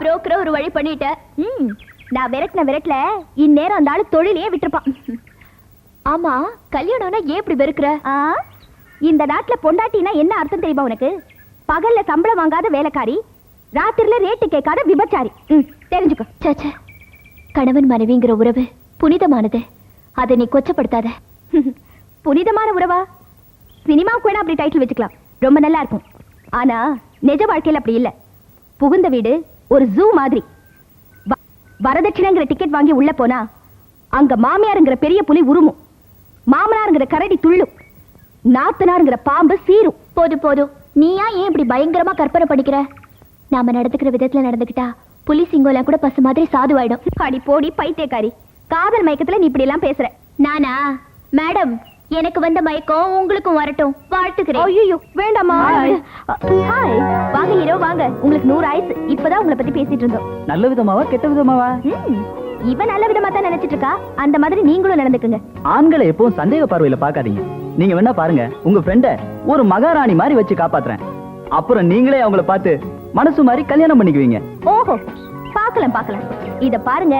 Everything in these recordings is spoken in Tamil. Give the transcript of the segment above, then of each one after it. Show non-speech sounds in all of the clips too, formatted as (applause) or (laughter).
புரோக்கரை ஒரு வழி பண்ணிட்ட ம் நான் விரட்டின விரட்டல இந்நேரம் அந்த ஆளு தொழிலையே விட்டுருப்பான். ஆமா கல்யாணம்னா ஏன் இப்படி வெறுக்கிற? இந்த நாட்டுல பொண்டாட்டினா என்ன அர்த்தம் தெரியுமா உனக்கு? பகல்ல சம்பளம் வாங்காத வேலைக்காரி ராத்திரில ரேட்டு கேட்காத விபச்சாரி. ம் தெரிஞ்சுக்கோ. சச்ச கணவன் மனைவிங்கிற உறவு புனிதமானது. அதை நீ கொச்சப்படுத்தாத. புனிதமான உறவா? சினிமாவுக்கு வேணா அப்படி டைட்டில் வச்சுக்கலாம். ரொம்ப நல்லா இருக்கும். ஆனா நிஜ வாழ்க்கையில அப்படி இல்ல. புகுந்த வீடு ஒரு ஜூ மாதிரி. வரதட்சணைங்கிற டிக்கெட் வாங்கி உள்ள போனா அங்க மாமியாருங்கிற பெரிய புலி உருமும். மாமனாருங்கிற கரடி துள்ளும். நாத்தனாருங்கிற பாம்பு சீரும். போதும் போதும் நீயா ஏன் இப்படி பயங்கரமா கற்பனை பண்ணிக்கிற நாம நடந்துக்கிற விதத்துல நடந்துக்கிட்டா புலி சிங்கோலாம் கூட பசு மாதிரி சாதுவாயிடும். அடி போடி பைத்தியக்காரி. காதல் மயக்கத்துல நீ இப்படி எல்லாம் பேசுற. நானா? மேடம் எனக்கு வந்த மயக்கம் உங்களுக்கும் வரட்டும். வாழ்த்துக்கிறேன் ஐயோ வேண்டாமா. ஹாய். வாங்க ஹீரோ வாங்க. உங்களுக்கு நூறு ஆயுசு இப்பதான் உங்களை பத்தி பேசிட்டு இருந்தோம். நல்ல விதமாவா கெட்ட விதமாவா? ம், இவ நல்ல விதமா தான் நினைச்சிட்டு இருக்கா? அந்த மாதிரி நீங்களும் நடந்துக்குங்க. ஆண்களை எப்பவும் சந்தேக பார்வையில பார்க்காதீங்க. நீங்க வேணா பாருங்க உங்க ஃப்ரெண்ட ஒரு மகாராணி மாதிரி வச்சு காப்பாத்துறேன். அப்புறம் நீங்களே அவங்கள பார்த்து மனசு மாதிரி கல்யாணம் பண்ணிக்குவீங்க. ஓஹோ. பார்க்கலாம் பார்க்கலாம். இத பாருங்க.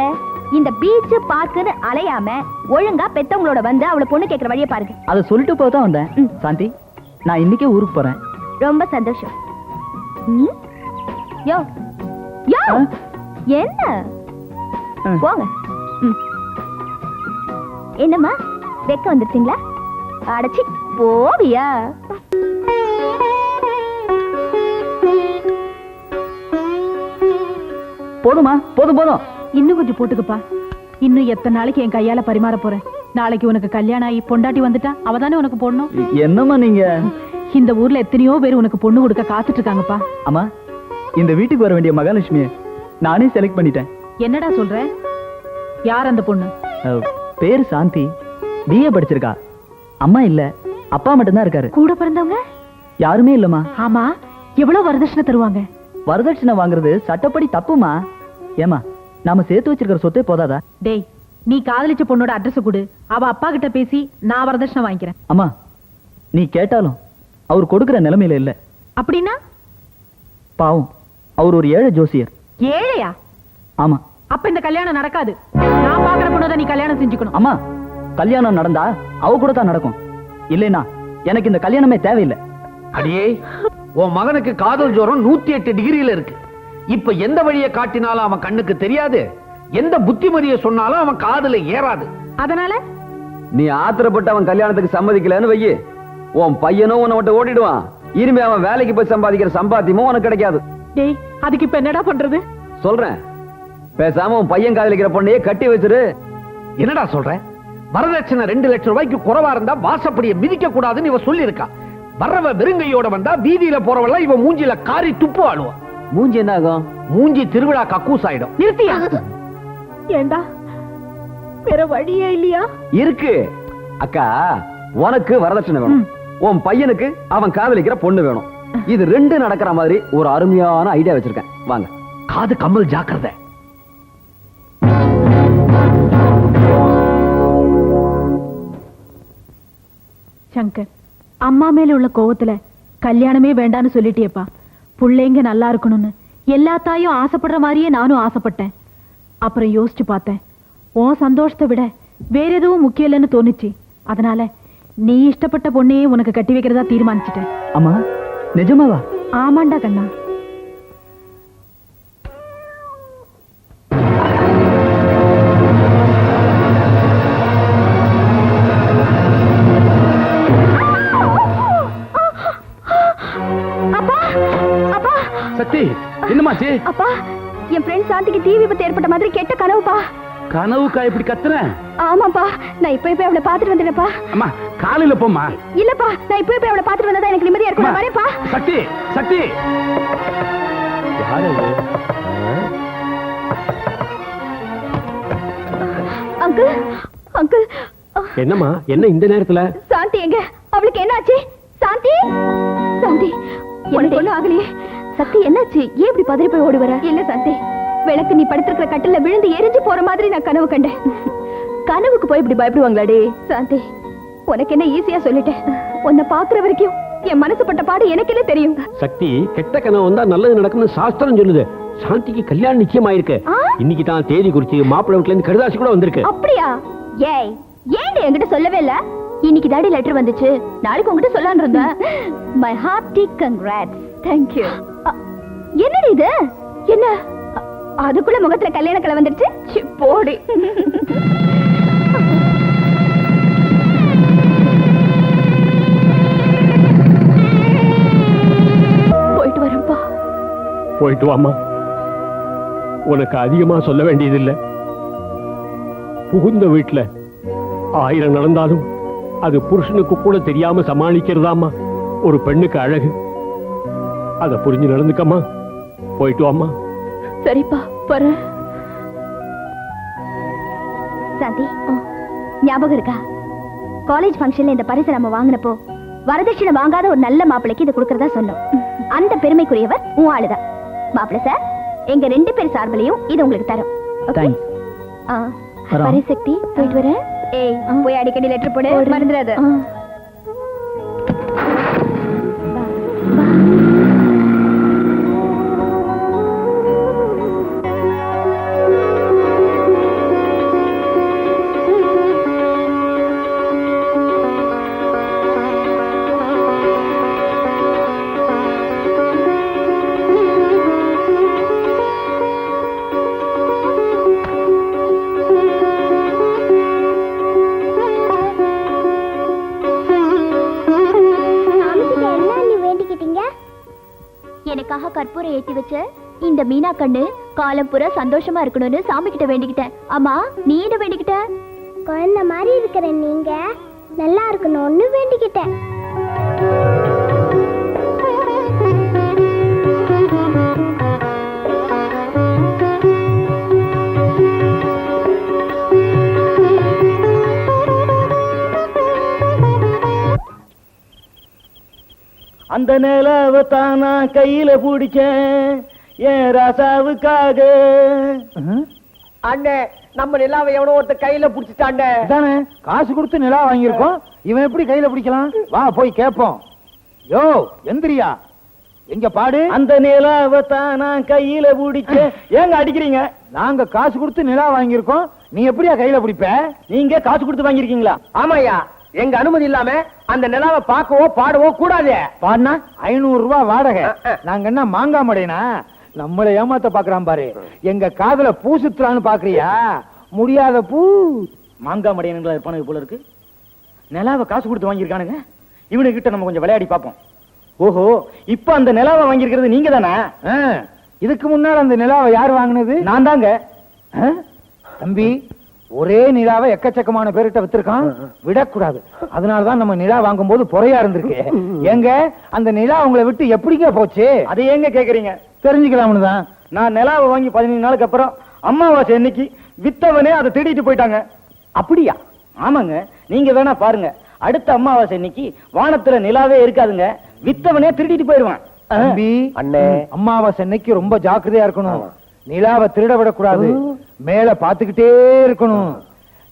இந்த பீச் பார்க்குன்னு அலையாம ஒழுங்கா பெத்தவங்களோட வந்து அவளை பொண்ணு கேக்குற வழியை பாருங்க. அதை சொல்லிட்டு போக தான் வந்தேன். சாந்தி நான் இன்னைக்கே ஊருக்கு போறேன். ரொம்ப சந்தோஷம். ம்? யோ. யோ! ஆ? என்ன? ஆ. போங்க. ம். என்னம்மா? வெக்க வந்துருச்சுங்களா? அடைச்சி போவியா? போதுமா போதும் போதும். இன்னும் கொஞ்சம் போட்டுக்கப்பா. இன்னும் எத்தனை நாளைக்கு என் கையால பரிமாற போறேன்? நாளைக்கு உனக்கு கல்யாணம் ஆகி பொண்டாட்டி வந்துட்டா அவ தானே உனக்கு பொண்ணும் என்னம்மா நீங்க? இந்த ஊர்ல எத்தனையோ பேர் உனக்கு பொண்ணு கொடுக்க காத்துட்டு இருக்காங்கப்பா அம்மா இந்த வீட்டுக்கு வர வேண்டிய மகாலட்சுமியை நானே செலக்ட் பண்ணிட்டேன். என்னடா சொல்ற? யார் அந்த பொண்ணு? பேரு சாந்தி. பிஏ படிச்சிருக்கா. அம்மா இல்ல அப்பா மட்டும்தான் இருக்காரு. கூட பிறந்தவங்க? யாருமே இல்லம்மா. ஆமா எவ்வளவு வரதட்சணை தருவாங்க? வரதட்சணை வாங்குறது சட்டப்படி தப்புமா ஏமா நாம சேர்த்து வச்சிருக்கிற சொத்தே போதாதா? டேய் நீ காதலிச்ச பொண்ணோட அட்ரஸ் கொடு. அவ அப்பா கிட்ட பேசி நான் வரதட்சணை வாங்கிக்கிறேன். அம்மா நீ கேட்டாலும் அவர் கொடுக்கிற நிலைமையில இல்ல. அப்படின்னா? பாவம் அவர் ஒரு ஏழை ஜோசியர். ஏழையா? ஆமா. அப்ப இந்த கல்யாணம் நடக்காது. நான் பாக்குற பொண்ணோட நீ கல்யாணம் செஞ்சுக்கணும். அம்மா கல்யாணம் நடந்தா அவ கூட தான் நடக்கும். இல்லைனா எனக்கு இந்த கல்யாணமே தேவையில்லை. அடியே உன் மகனுக்கு காதல் ஜுரம் நூத்தி எட்டு டிகிரியில இருக்கு. இப்ப எந்த வழியை காட்டினாலும் அவன் கண்ணுக்கு தெரியாது. எந்த புத்திமதியை சொன்னாலும் அவன் காதுல ஏறாது. அதனால? நீ ஆத்திரப்பட்டு அவன் கல்யாணத்துக்கு சம்மதிக்கலன்னு வையி. உன் பையனும் உன்னை விட்டு ஓடிடுவான். இனிமே அவன் வேலைக்கு போய் சம்பாதிக்கிற சம்பாத்தியமும் உனக்கு கிடைக்காது. டேய் அதுக்கு இப்ப என்னடா பண்றது? சொல்றேன். பேசாம உன் பையன் காதலிக்கிற பொண்ணையே கட்டி வச்சிரு. என்னடா சொல்ற? வரதட்சணை ரெண்டு லட்சம் ரூபாய்க்கு குறைவா இருந்தா வாசப்படியை மிதிக்க கூடாதுன்னு இவ சொல்லி இருக்கா வர்றவ வெறுங்கையோட வந்தா வீதியில போறவெல்லாம் இவ மூஞ்சில காரி துப்பு ஆடுவா மூஞ்சி என்ன ஆகும் மூஞ்சி திருவிழா கக்கூஸ் ஆயிடும் நிறுத்தியா ஏண்டா? வேற வழியே இல்லையா? இருக்கு. அக்கா உனக்கு வரதட்சணை வேணும். உன் பையனுக்கு அவன் காதலிக்கிற பொண்ணு வேணும். இது ரெண்டு நடக்கிற மாதிரி ஒரு அருமையான ஐடியா வச்சிருக்கேன். வாங்க. காது கம்மல் ஜாக்கிரதை. சங்கர் அம்மா மேல உள்ள கோவத்துல கல்யாணமே வேண்டான்னு சொல்லிட்டியேப்பா. புள்ளைங்க நல்லா இருக்கணும்னு எல்லா தாயும் ஆசைப்படுற மாதிரியே நானும் ஆசைப்பட்டேன். அப்புறம் யோசிச்சு பார்த்தேன். உன் சந்தோஷத்தை விட வேற எதுவும் முக்கியம் இல்லைன்னு தோணுச்சு. அதனால நீ இஷ்டப்பட்ட பொண்ணையே உனக்கு கட்டி வைக்கிறதா தீர்மானிச்சிட்டேன். அம்மா நிஜமாவா? ஆமாண்டா கண்ணா. அப்பா என் ஃப்ரெண்ட் சாந்திக்கு தீ விபத்து ஏற்பட்ட மாதிரி கெட்ட கனவுப்பா. கனவுக்கா இப்படி கத்துற? ஆமாப்பா நான் இப்போ போய் அவளை பார்த்துட்டு வந்துடுறேன்ப்பா. அம்மா காலையில போம்மா. இல்லப்பா நான் இப்போ போய் அவளை பார்த்துட்டு வந்தா எனக்கு நிம்மதியா இருக்கும். நான் வரேன்ப்பா. சக்தி சக்தி. யாரு? Uncle uncle. என்னம்மா என்ன இந்த நேரத்துல? சாந்தி எங்க? அவளுக்கு என்னாச்சு? சாந்தி? சாந்தி உனக்கு ஒண்ணும் ஆகலையே. சக்தி என்னாச்சு? ஏன் இப்படி பதறி போய் ஓடி வர? இல்ல சாந்தி விளக்கு நீ படுத்திருக்கிற கட்டில விழுந்து எரிஞ்சு போற மாதிரி நான் கனவு கண்டேன். கனவுக்கு போய் இப்படி பயப்படுவாங்களாடி? சாந்தி உனக்கு என்ன ஈஸியா சொல்லிட்டேன். உன்னை பாக்குற வரைக்கும் என் மனசு பட்ட பாடு எனக்கே தெரியும். சக்தி கெட்ட கனவு வந்தா நல்லது நடக்கும்னு சாஸ்திரம் சொல்லுது. சாந்திக்கு கல்யாணம் நிச்சயமாயிருக்கு. ஆ? இன்னைக்கு தான் தேதி குறிச்சு மாப்பிள்ளை வீட்டுல இருந்து கடுதாசி கூட வந்திருக்கு. அப்படியா? ஏய் ஏன்டி என்கிட்ட சொல்லவே இல்ல? இன்னைக்கு தாடி லெட்டர் வந்துச்சு. நாளைக்கு உங்ககிட்ட சொல்லலாம்னு இருந்தேன். My hearty congrats thank you என்னடி இது? என்ன? அதுக்குள்ள முகத்துல கல்யாண கலை வந்துடுச்சு? போடி. போயிட்டு வரப்பா போயிட்டு வாமா உனக்கு அதிகமா சொல்ல வேண்டியதில்லை. புகுந்த வீட்டுல ஆயிரம் நடந்தாலும் அது புருஷனுக்கு கூட தெரியாம சமாளிக்கிறதாமா ஒரு பெண்ணுக்கு அழகு. அதை புரிஞ்சு நடந்துக்கம்மா. போயிட்டு வாமா சரிப்பா வரேன் சாந்தி ஞாபகம் இருக்கா? காலேஜ் ஃபங்க்ஷன்ல இந்த பரிசை நம்ம வாங்கினப்போ வரதட்சணை வாங்காத ஒரு நல்ல மாப்பிளைக்கு இது கொடுக்கறதா சொன்னோம். அந்த பெருமைக்குரியவர் உன் ஆளுதான். மாப்பிள்ளை சார் எங்க ரெண்டு பேர் சார்பிலையும் இது உங்களுக்கு தரும். பரிசக்தி போயிட்டு வரேன். ஏய் போய் அடிக்கடி லெட்டர் போடு மறந்துடாத. ஏத்தி வச்ச இந்த மீனா கண்ணு காலம் பூரா சந்தோஷமா இருக்கணும்னு சாமி கிட்ட வேண்டிக்கிட்டேன். அம்மா நீ என்ன வேண்டிக்கிட்ட? குழந்தை மாதிரி இருக்கிற நீங்க. நல்லா இருக்கணும்னு வேண்டிக்கிட்டேன். அந்த நிலவை தான் நான் கையில பிடிச்சேன். என் ராசாவுக்காக? அண்ணே நம்ம நிலாவை எவனோ ஒருத்த கையில புடிச்சிட்டாண்ட தானே காசு கொடுத்து நிலா வாங்கியிருக்கோம். இவன் எப்படி கையில பிடிக்கலாம்? வா போய் கேட்போம் யோ எந்திரியா. எங்க பாடு? அந்த நிலவை தான் நான் கையில பிடிச்சேன். ஏங்க அடிக்கிறீங்க? நாங்க காசு கொடுத்து நிலா வாங்கியிருக்கோம். நீ எப்படியா கையில பிடிப்ப? நீங்க காசு கொடுத்து வாங்கியிருக்கீங்களா? ஆமாய்யா. எங்க அனுமதி இல்லாம அந்த நிலாவை பார்க்கவோ பாடவோ கூடாது. பாடினா? ஐநூறு ரூபாய் வாடகை. நாங்க என்ன மாங்காய் மடைனா? நம்மளை ஏமாத்த பாக்குறான் பாரு. எங்க காதுல பூ சுத்துறான்னு பாக்குறியா? முடியாத பூ. மாங்காய் மடையனுங்களா இருப்பானுங்க போல இருக்கு. நிலாவை காசு கொடுத்து வாங்கியிருக்கானுங்க. இவனுக்கு கிட்ட நம்ம கொஞ்சம் விளையாடி பார்ப்போம். ஓஹோ இப்ப அந்த நிலாவை வாங்கியிருக்கிறது நீங்க தானே இதுக்கு முன்னாடி அந்த நிலாவை யார் வாங்கினது? நான் தாங்க? தம்பி ஒரே நிலாவை எக்கச்சக்கமான பேர்கிட்ட வித்திருக்கான். விடக்கூடாது. அதனாலதான் நம்ம நிலா வாங்கும்போது பொறையா இருந்திருக்கு. (laughs) எங்க அந்த நிலா உங்களை விட்டு எப்படிங்க போச்சு? அதை ஏங்க கேக்குறீங்க? தெரிஞ்சுக்கலாம்னு தான். நான் நிலாவை வாங்கி பதினஞ்சு நாளுக்கு அப்புறம் அம்மாவாசை இன்னைக்கு வித்தவனே அதை திருடிட்டு போயிட்டாங்க. அப்படியா? ஆமாங்க. நீங்க வேணா பாருங்க. அடுத்த அம்மாவாசை இன்னைக்கு வானத்துல நிலாவே இருக்காதுங்க. வித்தவனே திருடிட்டு போயிடுவான். தம்பி அண்ணே. அம்மாவாசை அன்னைக்கு ரொம்ப ஜாக்கிரதையா இருக்கணும். நிலாவை திருட விடக்கூடாது. மேல பாத்துக்கிட்டே இருக்கணும்.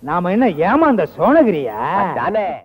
நாம என்ன ஏமா அந்த சோனகிரியா? தானே